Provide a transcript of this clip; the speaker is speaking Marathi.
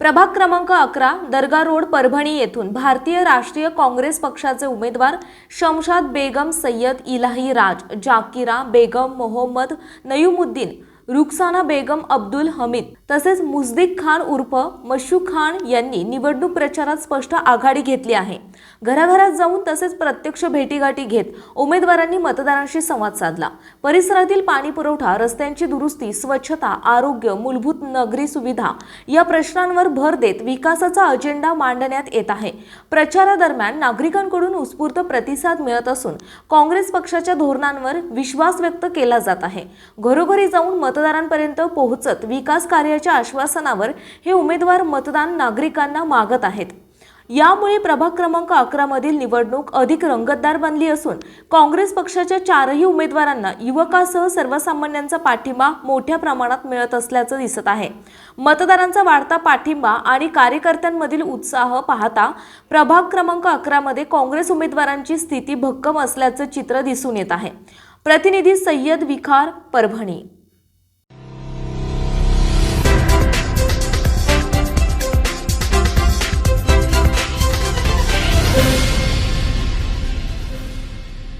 प्रभाग क्रमांक अकरा दर्गा रोड परभणी येथून भारतीय राष्ट्रीय काँग्रेस पक्षाचे उमेदवार शमशाद बेगम सय्यद इलाही राज जाकिरा बेगम मोहम्मद नयुमुद्दीन रुखसाना बेगम अब्दुल हमीद तसेच मुजदिक खान उर्फ मशू खान यांनी निवडणूक प्रचारात स्पष्ट आघाडी घेतली आहे. घराघरात जाऊन तसेच प्रत्यक्ष भेटीगाठी घेत उमेदवारांनी मतदारांशी संवाद साधला. परिसरातील पाणी पुरवठा रस्त्यांची दुरुस्ती स्वच्छता आरोग्य मूलभूत नगरी सुविधा या प्रश्नांवर भर देत विकासाचा अजेंडा मांडण्यात येत आहे. प्रचारादरम्यान नागरिकांकडून उत्स्फूर्त प्रतिसाद मिळत असून काँग्रेस पक्षाच्या धोरणांवर विश्वास व्यक्त केला जात आहे. घरोघरी जाऊन मत मतदारांपर्यंत पोहोचत विकास कार्याच्या आश्वासनावर हे उमेदवार मतदान नागरिकांना मागत आहेत. यामुळे प्रभाग क्रमांक अकरामधील निवडणूक अधिक रंगतदार बनली असून काँग्रेस पक्षाच्या चारही उमेदवारांना युवकासह सर्वसामान्यांचा पाठिंबा मोठ्या प्रमाणात मिळत असल्याचं दिसत आहे. मतदारांचा वाढता पाठिंबा आणि कार्यकर्त्यांमधील उत्साह पाहता प्रभाग क्रमांक अकरामध्ये काँग्रेस उमेदवारांची स्थिती भक्कम असल्याचं चित्र दिसून येत आहे. प्रतिनिधी सय्यद विखार परभणी.